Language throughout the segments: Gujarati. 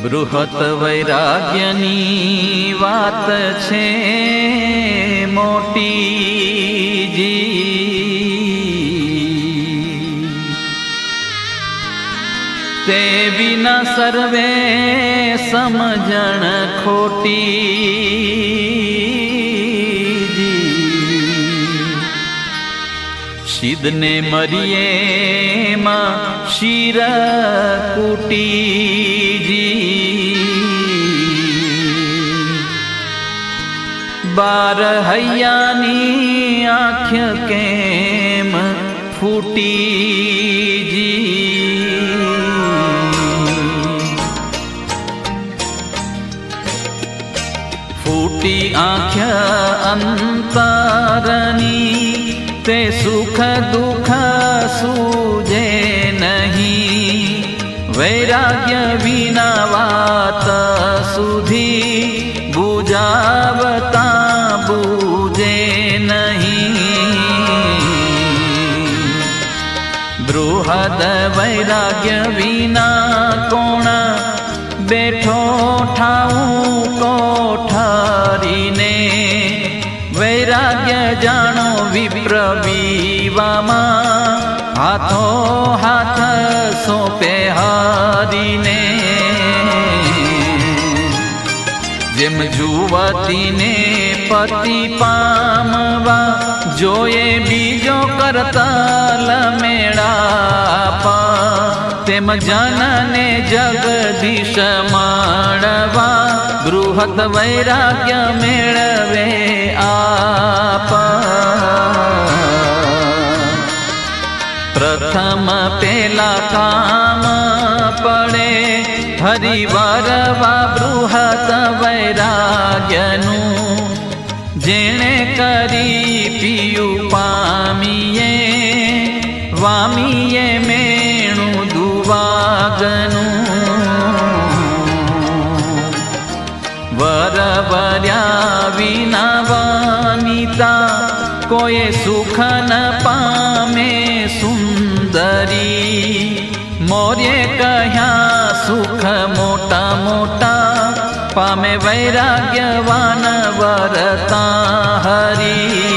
બૃહત વૈરાગ્યની વાત છે મોટીજી તે વિના સર્વે સમજણ ખોટી સિદ્ધને મરીએ માં શિર કુટીજી બાર હૈયાની આંખ કેમ ફૂટીજી? ફૂટી આંખ અંતરની તે સુખ દુઃખ સૂજે નહીં. વૈરાગ્ય વિના વાત સુધી બુજાવતા બુજે નહીં. બૃહદ વૈરાગ્ય વિના કોણ બેઠો ઠાવું વિપ્ર હાથો હાથ સોંપે હારીને. જેમ જુવતીને પતિ પામવા જોએ બીજો કરતાલ મેળાપા. તેમ જનને જગદીશ માણવા બૃહદ વૈરાગ્ય મેળવે આપા. પ્રથમ પેલા કામ પડે. હરિવરવા બૃહત વૈરાગ્યનું જેણે કરી પિયું પામીએ, વામીએ મેણું દુવાગનું. વરવર્યા વિના વાનિતા કોઈ સુખ ન પામે સુંદરી મોર્ય કહ્યા સુખ મોટા મોટા પામે વૈરાગ્યવાન વરતા હરી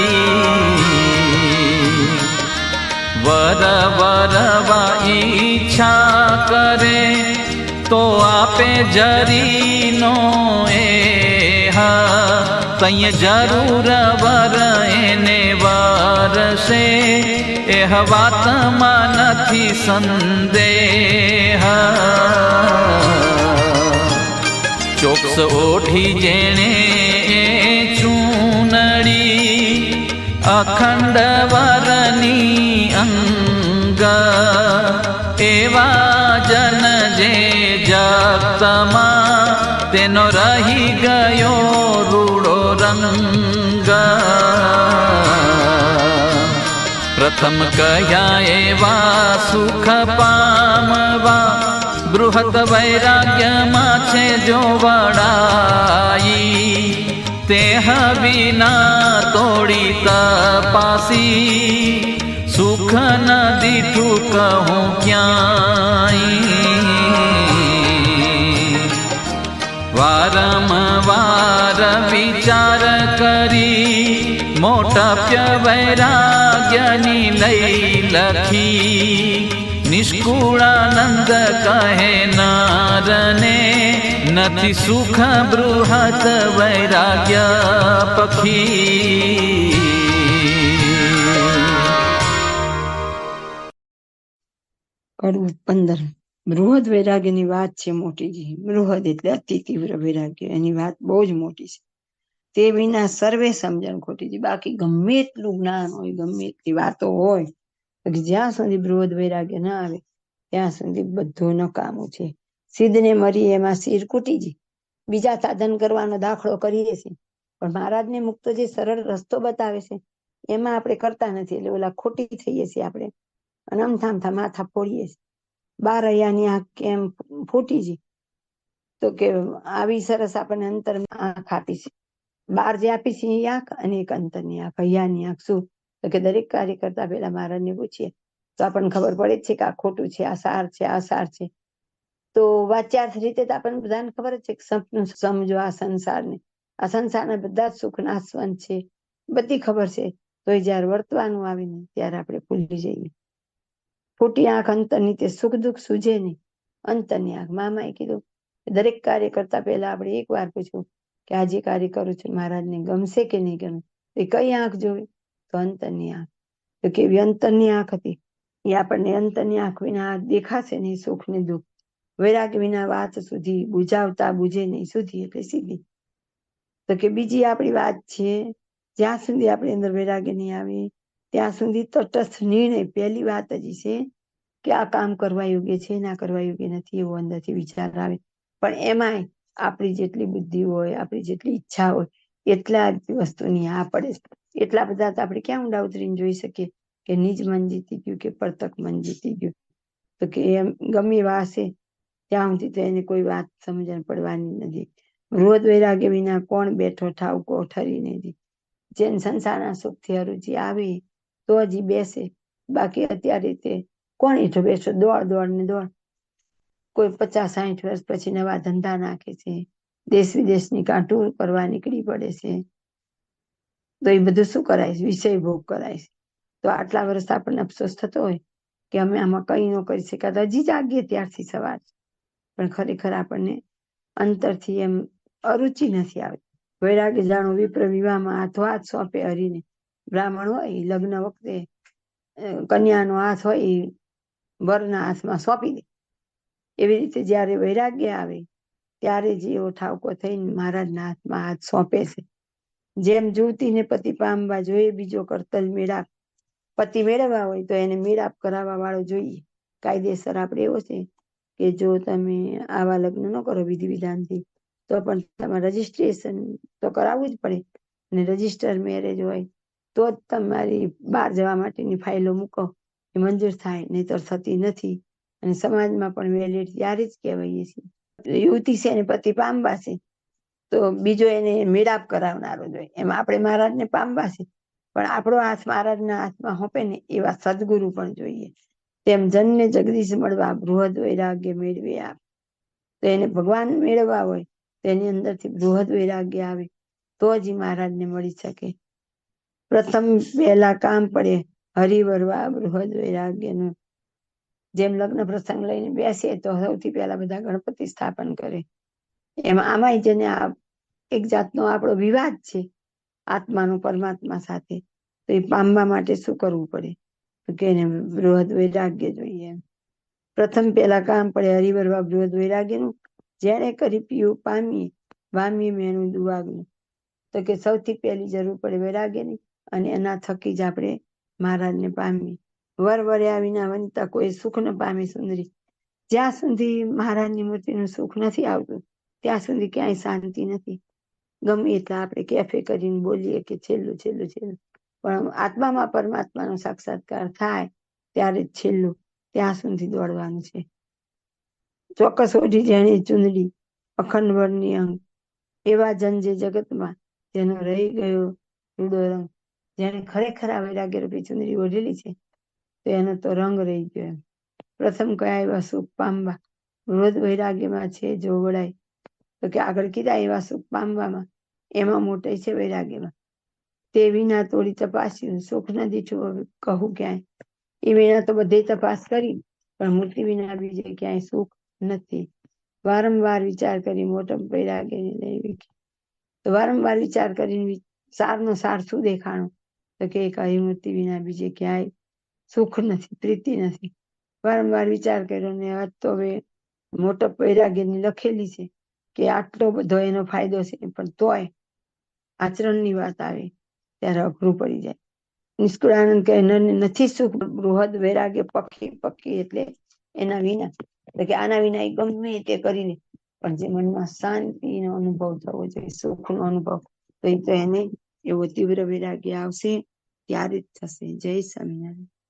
વર વરવા ઈચ્છા કરે તો આપે જરીનો એ હા તય જરૂર વર એને વરસે એ વાતમાં નથી સંદેહ ચોક્સ ઓઠી જેણે ચૂનડી અખંડ વરની અંગ એવા જન જે જગતમાં તેનો રહી ગયો રૂડો રંગ પ્રથમ કયા એવા સુખ પામવા બૃહદ વૈરાગ્યમાં છે જો વડાઈ તે વિના તોડી તપાસી સુખ ન દીઠું કહું ક્યાંય વારંવાર વિચાર કરી મોટપ્ય વૈરાગ્યની લઈ લખી, નિષ્કુળાનંદ કહે, નારને નથી સુખ બૃહત વૈરાગ્ય પખી. પંદર. બૃહદ વૈરાગ્યની વાત છે મોટીજી. બૃહદ એટલે અતિ તીવ્ર વૈરાગ્ય. એની વાત બહુ જ મોટી છે. તે વિના સર્વે સમજણ ખોટી છે. બાકી ગમે એટલું જ્ઞાન હોય, ગમે એટલી વાતો હોય જ્યાં સુધી બૃહદ વૈરાગ્ય ના આવે, ત્યાં સુધી બધું નકામું છે. સિદ્ધને મરી એમાં શિર કૂટીજી બીજા સાધન કરવાનો દાખલો કરીએ છીએ. પણ મહારાજને મુક્ત જે સરળ રસ્તો બતાવે છે, એમાં આપણે કરતા નથી. એટલે ઓલા ખોટી થઈએ છીએ આપણે. અને અમથા અમથા માથા ફોડીએ છીએ. બાર અહીંયાની આંખ કેમ ફૂટી છે તો કે આવી સરસ આપણને અંતરમાં આંખ આપી છે. બાર જે આપી છે એ આંખ અને એક અંતરની આંખ અહીંયાની આંખ શું? તો કે દરેક કાર્ય કરતા પહેલા મહારાજને પૂછીએ. તો આપણને ખબર પડે જ છે કે આ ખોટું છે, આ સાર છે, આ સાર છે. તો વાચ્યાર્થ રીતે તો આપણને બધાને ખબર જ છે કે સપનું સમજો આ સંસારને. આ સંસારના બધા જ સુખ નાશવંત છે. બધી ખબર છે. તો જયારે વર્તવાનું આવે ને ત્યારે આપણે ભૂલી જઈએ. ખોટી આંખ અંતરની તે સુખ દુઃખ સૂજે નહીં. અંતરની આંખ મામાએ કીધું દરેક કાર્ય કરતા પહેલા આપણે એક વાર પૂછવું કે આજે કાર્ય કરું છું, મહારાજને ગમશે કે નહીં ગમે એ કઈ આંખ જોવી? તો અંતરની આંખ. તો કેવી અંતરની આંખ હતી? એ આપણને અંતરની આંખ વિના દેખાશે નહીં સુખ ને દુઃખ. વૈરાગ વિના વાત સુધી બુજાવતા બુજે નહીં, સુધી એટલે સીધી. તો કે બીજી આપણી વાત છે, જ્યાં સુધી આપણી અંદર વૈરાગ્ય નહીં આવે, ત્યાં સુધી તટસ્થ નિર્ણય, પહેલી વાત જ છે કે આ કામ કરવા યોગ્ય છે, ના કરવા યોગ્ય નથી, એવો અંદરથી વિચાર આવે. પણ એમાંય આપણી જેટલી બુદ્ધિ હોય, આપણી જેટલી ઈચ્છા હોય, એટલા વસ્તુની આ પડે એટલા બધા તો આપણે ક્યાં ઊંડા ઉતરીને જોઈ શકીએ કે નિજ મન જીતી ગયું કે પરતક મન જીતી ગયું. તો કે એમ ગમે વાસે ત્યાં સુધી તો એને કોઈ વાત સમજણ પડવાની નથી. રોજ વૈરાગ્ય વિના કોણ બેઠો ઠાવ કોઠરી નથી જેને સંસારના સુખથી અરુચિ આવે, તો હજી બેસે. બાકી અત્યારે તે કોણ હેઠો બેસો દોડ દોડ ને દોડ. કોઈ પચાસ, સાઠ વર્ષ પછી નવા ધંધા નાખે છે, દેશ વિદેશની કાંટુર કરવા નીકળી પડે છે. તો એ બધું શું કરાય છે? વિષય ભોગ કરાય છે. તો આટલા વર્ષ આપણને અફસોસ થતો હોય કે અમે આમાં કઈ ન કરી શક્યા હજી જાગીએ ત્યારથી સવાર. પણ ખરેખર આપણને અંતરથી એમ અરુચિ નથી આવતી વૈરાગ્ય જાણો, વિપ્ર વિવાહમાં હાથો, હાથ સોંપે હરીને. બ્રાહ્મણ હોય, લગ્ન વખતે કન્યાનો હાથ હોય વરના હાથમાં સોંપી દે. એવી રીતે જ્યારે વૈરાગ્ય આવે, ત્યારે જ એવો ઠાવકો થઈને મહારાજના હાથમાં હાથ સોંપે છે. જેમ યુવતીને પતિ પામવા જોઈએ, બીજો કરતલ મેળાપ પતિ મેળવવા હોય તો એને મેળાપ કરાવવા વાળો જોઈએ. કાયદેસર આપણે એવો છે કે જો તમે આવા લગ્ન ન કરો વિધિ વિધાનથી તો પણ તમારે રજીસ્ટ્રેશન તો કરાવવું જ પડે. અને રજિસ્ટર મેરેજ હોય તો જ તમારી બહાર જવા માટેની ફાઇલો મૂકો. એ મંજૂર થાય, નહીતર થતી નથી. અને સમાજમાં પણ વેલિડ ત્યારે જ કહેવાય છીએ. યુવતી છે એને પતિ પામવા છે, તો બીજો એને મેળાપ કરાવનારો જોઈએ એમ આપણે મહારાજને પામવા છે, પણ આપણો હાથ મહારાજના હાથમાં હોપે ને એવા સદગુરુ પણ જોઈએ. તેમ જનને જગદીશ મળવા બૃહદ વૈરાગ્ય મેળવે આપ તો એને ભગવાન મેળવવા હોય, તો એની અંદરથી બૃહદ વૈરાગ્ય આવે, તો જ મહારાજને મળી શકે. પ્રથમ પહેલા કામ પડે હરિવરવા બૃહદ વૈરાગ્યનું. જેમ લગ્ન પ્રસંગ લઈને બેસીએ તો સૌથી પહેલા બધા ગણપતિ સ્થાપન કરે. એમાં આમાંય જેને આ એક જાતનો આપણો વિવાદ છે, આત્માનો પરમાત્મા સાથે, તો એ પામવા માટે શું કરવું પડે? કે એને બૃહદ વૈરાગ્ય જોઈએ. પ્રથમ પહેલા કામ પડે હરિવરવા બૃહદ વૈરાગ્યનું. જેણે કરી પીવું પામીએ વામીએ મેનું દુવાગનું તો કે સૌથી પહેલી જરૂર પડે વૈરાગ્યની અને એના થકી જ આપણે મહારાજને પામીએ. વર વર્યા વિના વનતા કોઈ સુખ ન પામે સુંદરી. જ્યાં સુધી મહારાજની મૂર્તિનું સુખ નથી આવતું, ત્યાં સુધી ક્યાંય શાંતિ નથી. ગમે એટલા આપણે કેફે કરીને બોલીએ કે છેલ્લું છેલ્લું છેલ્લું. પણ આત્મામાં પરમાત્માનો સાક્ષાત્કાર થાય ત્યારે જ છેલ્લું, ત્યાં સુધી દોડવાનું છે. ચોક્કસ ઓઢી જેણે ચુંદડી, અખંડ વરની અંગ, એવા જન જે જગતમાં જેનો રહી ગયો રૂડો રંગ જેને ખરેખર આ વૈરાગ્ય રૂપી ચુંદડી ઓઢેલી છે તો એનો તો રંગ રહી ગયો એમ. પ્રથમ કયા એવા સુખ પામવા? વૃદ્ધ વૈરાગ્યમાં છે, જોવડાય. તો કે આગળ કીધા એવા સુખ પામવામાં? એમાં મોટાઈ છે વૈરાગ્યમાં. તે વિના તોડી તપાસ્યું. સુખ નથી છું કહું ક્યાંય. એ વિના તો બધે તપાસ કરી. પણ મૂર્તિ વિના બીજે ક્યાંય સુખ નથી. વારંવાર વિચાર કરી મોટો વૈરાગ્યને લઈ તો વારંવાર વિચાર કરીને સારનો સાર શું દેખાણો? તો કે એક હરિમૂર્તિ વિના બીજે ક્યાંય સુખ નથી, પ્રીતિ નથી. વારંવાર વિચાર કર્યો ને આજ તો હવે મોટો વૈરાગ્યની લખેલી છે કે આટલો બધો એનો ફાયદો છે, પણ તોય આચરણની વાત આવે, ત્યારે અઘરું પડી જાય. નિષ્કુળાનંદ કહે નથી સુખ, બૃહદ વૈરાગ્ય પક્ષી પક્ષી એટલે એના વિના. એટલે કે આના વિના એ ગમે તે કરીને, પણ જે મનમાં શાંતિનો અનુભવ થવો જોઈએ, સુખનો અનુભવ, તો એ તો એને એવો તીવ્ર વૈરાગ્ય આવશે, ત્યારે જ થશે. જય સ્વામિનારાયણ.